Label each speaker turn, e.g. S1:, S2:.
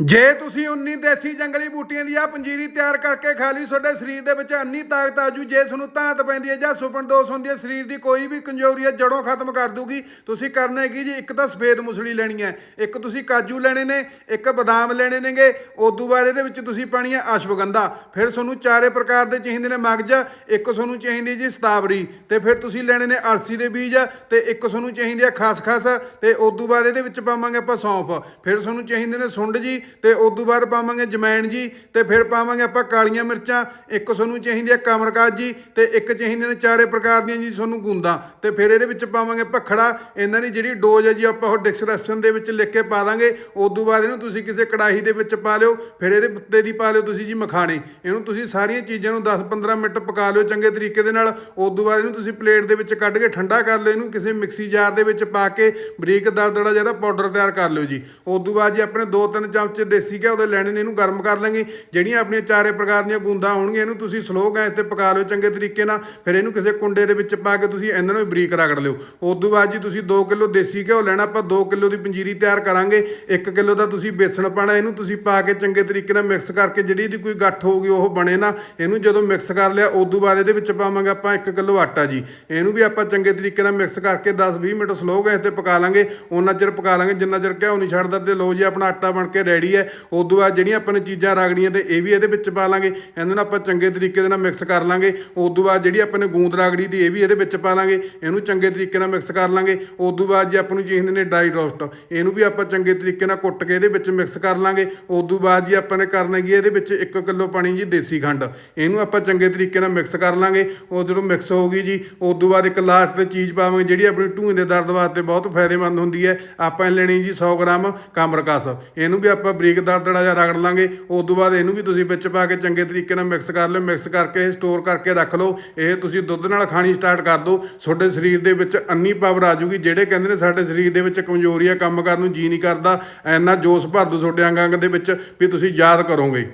S1: ਜੇ ਤੁਸੀਂ 19 ਦੇਸੀ ਜੰਗਲੀ ਬੂਟੀਆਂ ਦੀ ਆ ਪੰਜੀਰੀ ਤਿਆਰ ਕਰਕੇ ਖਾ ਲਈ, ਤੁਹਾਡੇ ਸਰੀਰ ਦੇ ਵਿੱਚ ਅੰਨੀ ਤਾਕਤ ਆਜੂ ਜੇ ਤੁਹਾਨੂੰ ਧਾਤ ਪੈਂਦੀ ਹੈ ਜਾਂ ਸੁਪਨ ਦੋਸ ਹੁੰਦੀ ਹੈ, ਸਰੀਰ ਦੀ ਕੋਈ ਵੀ ਕਮਜ਼ੋਰੀ ਹੈ, ਜੜੋਂ ਖਤਮ ਕਰ ਦੂਗੀ। ਤੁਸੀਂ ਕਰਨਾ ਹੈ ਕੀ ਜੀ? ਇੱਕ ਤਾਂ ਸਫੇਦ ਮੁਸਲੀ ਲੈਣੀ ਹੈ, ਇੱਕ ਤੁਸੀਂ ਕਾਜੂ ਲੈਣੇ ਨੇ, ਇੱਕ ਬਦਾਮ ਲੈਣੇ ਨੇਗੇ ਉਦੋਂ ਬਾਅਦ ਇਹਦੇ ਵਿੱਚ ਤੁਸੀਂ ਪਾਣੀ ਹੈ ਅਸ਼ਵਗੰਧਾ। ਫਿਰ ਤੁਹਾਨੂੰ ਚਾਰੇ ਪ੍ਰਕਾਰ ਦੇ ਚਾਹੀਦੇ ਨੇ ਮਗਜ, ਇੱਕ ਤੁਹਾਨੂੰ ਚਾਹੀਦੀ ਜੀ ਸਤਾਵਰੀ, ਤੇ ਫਿਰ ਤੁਸੀਂ ਲੈਣੇ ਨੇ ਅਲਸੀ ਦੇ ਬੀਜ, ਤੇ ਇੱਕ ਤੁਹਾਨੂੰ ਚਾਹੀਦੀ ਹੈ ਖਸਖਸ, ਤੇ ਉਦੋਂ ਬਾਅਦ ਇਹਦੇ ਵਿੱਚ ਪਾਵਾਂਗੇ ਆਪਾਂ ਸੌਂਫ। ਫਿਰ ਤੁਹਾਨੂੰ ਚਾਹੀਦੇ ਨੇ ਸੁੰਡ ਜੀ ਤੇ ਤੋਂ ਬਾਅਦ ਪਾਵਾਂਗੇ ਜਮੈਣ ਜੀ, ਤੇ ਫਿਰ ਪਾਵਾਂਗੇ ਆਪਾਂ ਕਾਲੀਆਂ ਮਿਰਚਾਂ, ਇੱਕ ਤੁਹਾਨੂੰ ਚਾਹੀਦੀ ਹੈ ਕਮਰਕਾਜ ਜੀ, ਤੇ ਇੱਕ ਚਾਹੀਦੇ ਨੇ ਚਾਰੇ ਪ੍ਰਕਾਰ ਦੀਆਂ ਜੀ ਤੁਹਾਨੂੰ ਗੁੰਦਾਂ, ਤੇ ਫਿਰ ਇਹਦੇ ਵਿੱਚ ਪਾਵਾਂਗੇ ਭਖੜਾ, ਇਹਨਾਂ ਦੀ ਜਿਹੜੀ ਡੋਜ਼ ਹੈ ਜੀ ਆਪਾਂ ਉਹ ਡਿਸਕ੍ਰਿਪਸ਼ਨ ਦੇ ਵਿੱਚ ਲਿਖ ਕੇ ਪਾ ਦਾਂਗੇ, ਉਦੋਂ ਬਾਅਦ ਇਹਨੂੰ ਤੁਸੀਂ ਕਿਸੇ ਕੜਾਹੀ ਦੇ ਵਿੱਚ ਪਾ ਲਿਓ, ਫਿਰ ਇਹਦੇ ਉੱਤੇ ਦੀ ਪਾ ਲਿਓ ਤੁਸੀਂ ਜੀ ਮਖਾਣੇ, ਇਹਨੂੰ ਤੁਸੀਂ ਸਾਰੀਆਂ ਚੀਜ਼ਾਂ ਨੂੰ 10-15 ਮਿੰਟ ਪਕਾ ਲਿਓ ਚੰਗੇ ਤਰੀਕੇ ਦੇ ਨਾਲ, ਉਦੋਂ ਬਾਅਦ ਇਹਨੂੰ ਤੁਸੀਂ ਪਲੇਟ ਦੇ ਵਿੱਚ ਕੱਢ ਕੇ ਠੰਡਾ ਕਰ ਲਿਓ ਇਹਨੂੰ ਕਿਸੇ ਮਿਕਸੀ ਜਾਰ ਦੇ ਵਿੱਚ ਪਾ ਕੇ, ਬਰੀਕ ਦਰਦੜਾ ਜਿਹੜਾ ਪਾਊਡਰ ਤਿਆਰ ਕਰ ਲਿਓ ਜੀ, ਉਦੋਂ ਬਾਅਦ ਜੀ ਆਪਣੇ 2-3 ਚਮਚ ਦੇਸੀ ਘਿਓ ਦੇ ਲੈਣੇ ਨੇ, ਇਹਨੂੰ ਗਰਮ ਕਰ ਲਾਂਗੇ। ਜਿਹੜੀਆਂ ਆਪਣੀਆਂ ਚਾਰੇ ਪ੍ਰਕਾਰ ਦੀਆਂ ਬੂੰਦਾਂ ਹੋਣਗੀਆਂ ਇਹਨੂੰ ਤੁਸੀਂ ਸਲੋ ਗੈਸ ਤੇ ਪਕਾ ਲਿਓ ਚੰਗੇ ਤਰੀਕੇ ਨਾਲ। ਫਿਰ ਇਹਨੂੰ ਕਿਸੇ ਕੁੰਡੇ ਦੇ ਵਿੱਚ ਪਾ ਕੇ ਤੁਸੀਂ ਇਹਨਾਂ ਨੂੰ ਬਰੀਕ ਰਗੜ ਲਿਓ। ਉਦੋਂ ਬਾਅਦ ਜੀ ਤੁਸੀਂ 2 ਕਿਲੋ ਦੇਸੀ ਘਿਓ ਲੈਣਾ, ਆਪਾਂ 2 ਕਿਲੋ ਦੀ ਪੰਜੀਰੀ ਤਿਆਰ ਕਰਾਂਗੇ। 1 ਕਿਲੋ ਦਾ ਤੁਸੀਂ ਬੇਸਣ ਪਾਣਾ, ਇਹਨੂੰ ਤੁਸੀਂ ਪਾ ਕੇ ਚੰਗੇ ਤਰੀਕੇ ਨਾਲ ਮਿਕਸ ਕਰਕੇ ਜਿਹੜੀ ਇਹਦੀ ਕੋਈ ਗੱਠ ਹੋਊਗੀ, ਉਹ ਬਣੇ ਨਾ, ਇਹਨੂੰ ਜਦੋਂ ਮਿਕਸ ਕਰ ਲਿਆ, ਉਦੋਂ ਬਾਅਦ ਇਹਦੇ ਵਿੱਚ ਪਾਵਾਂਗੇ ਆਪਾਂ 1 ਕਿਲੋ ਆਟਾ ਜੀ। ਇਹਨੂੰ ਵੀ ਆਪਾਂ ਚੰਗੇ ਤਰੀਕੇ ਨਾਲ ਮਿਕਸ ਕਰਕੇ 10-20 ਮਿੰਟ ਸਲੋ ਗੈਸ ਤੇ ਪਕਾ ਲਾਂਗੇ। ਉਹਨਾਂ ਚਿਰ ਪਕਾ ਲਾਂਗੇ, ਜਿੰਨਾ ਚਿਰ ਘਿਓ ਨਹੀਂ ਛੱਡਦਾ ਤੇ ਲੋ ਜੀ, ਆਪਣਾ ਆਟਾ ਬਣ ਕੇ ਰੈਡੀ ਹੈ, ਉਦੋਂ ਬਾਅਦ ਜਿਹੜੀਆਂ ਆਪਾਂ ਨੇ ਚੀਜ਼ਾਂ ਰਾਗੜੀਆਂ ਤੇ ਇਹ ਵੀ ਇਹਦੇ ਵਿੱਚ ਪਾ ਲਾਂਗੇ। ਇਹਨਾਂ ਨੂੰ ਆਪਾਂ ਚੰਗੇ ਤਰੀਕੇ ਦੇ ਨਾਲ ਮਿਕਸ ਕਰ ਲਾਂਗੇ। ਉਦੋਂ ਬਾਅਦ ਜਿਹੜੀ ਆਪਾਂ ਨੇ ਗੂੰਦ ਰਗੜੀ ਦੀ, ਇਹ ਵੀ ਇਹਦੇ ਵਿੱਚ ਪਾ ਲਾਂਗੇ। ਇਹਨੂੰ ਚੰਗੇ ਤਰੀਕੇ ਨਾਲ ਮਿਕਸ ਕਰ ਲਾਂਗੇ। ਉਦੋਂ ਬਾਅਦ ਜੇ ਆਪਾਂ ਨੂੰ ਚਾਹੀਦੇ ਨੇ ਡਰਾਈ ਰੋਸਟ ਇਹਨੂੰ ਵੀ ਆਪਾਂ ਚੰਗੇ ਤਰੀਕੇ ਨਾਲ ਕੁੱਟ ਕੇ ਇਹਦੇ ਵਿੱਚ ਮਿਕਸ ਕਰ ਲਾਂਗੇ। ਉਦੋਂ ਬਾਅਦ ਜੀ ਆਪਾਂ ਨੇ ਕਰਨਾ ਕੀ ਇਹਦੇ ਵਿੱਚ 1 ਕਿਲੋ ਪਾਣੀ ਜੀ ਦੇਸੀ ਖੰਡ। ਇਹਨੂੰ ਆਪਾਂ ਚੰਗੇ ਤਰੀਕੇ ਨਾਲ ਮਿਕਸ ਕਰ ਲਾਂਗੇ। ਉਹ ਜਦੋਂ ਮਿਕਸ ਹੋ ਗਈ ਜੀ, ਉਦੋਂ ਬਾਅਦ ਇੱਕ ਲਾਸਟ ਤੇ ਚੀਜ਼ ਪਾਵਾਂਗੇ, ਜਿਹੜੀ ਆਪਣੀ ਢੂਹੇ ਦੇ ਦਰਦ ਵਾਸਤੇ ਬਹੁਤ ਫਾਇਦੇਮੰਦ ਹੁੰਦੀ ਹੈ। ਆਪਾਂ ਲੈਣੀ ਜੀ 100 ਗ੍ਰਾਮ ਕਮਰਕਸ। ਇਹਨੂੰ ਵੀ ਆਪਾਂ ਬਰੀਕ ਦਰਦੜਾ ਜਿਹਾ ਰਗੜ ਲਾਂਗੇ ਤੋਂ ਬਾਅਦ ਇਹਨੂੰ ਵੀ ਤੁਸੀਂ ਵਿੱਚ ਪਾ ਕੇ ਚੰਗੇ ਤਰੀਕੇ ਨਾਲ ਮਿਕਸ ਕਰ ਲਿਓ ਮਿਕਸ ਕਰਕੇ ਸਟੋਰ ਕਰਕੇ ਰੱਖ ਲਓ, ਇਹ ਤੁਸੀਂ ਦੁੱਧ ਨਾਲ ਖਾਣੀ ਸਟਾਰਟ ਕਰ ਦਿਓ, ਤੁਹਾਡੇ ਸਰੀਰ ਦੇ ਵਿੱਚ ਅੰਨੀ ਪਾਵਰ ਆ ਜੂਗੀ ਜਿਹੜੇ ਕਹਿੰਦੇ ਨੇ ਸਾਡੇ ਸਰੀਰ ਦੇ ਵਿੱਚ ਕਮਜ਼ੋਰੀ ਆ ਕੰਮ ਕਰਨ ਨੂੰ ਜੀ ਨਹੀਂ ਕਰਦਾ ਐਨਾ ਜੋਸ਼ ਭਰ ਦੂ ਤੁਹਾਡੇ ਅੰਗ ਅੰਗ ਦੇ ਵਿੱਚ ਵੀ ਤੁਸੀਂ ਯਾਦ ਕਰੋਗੇ।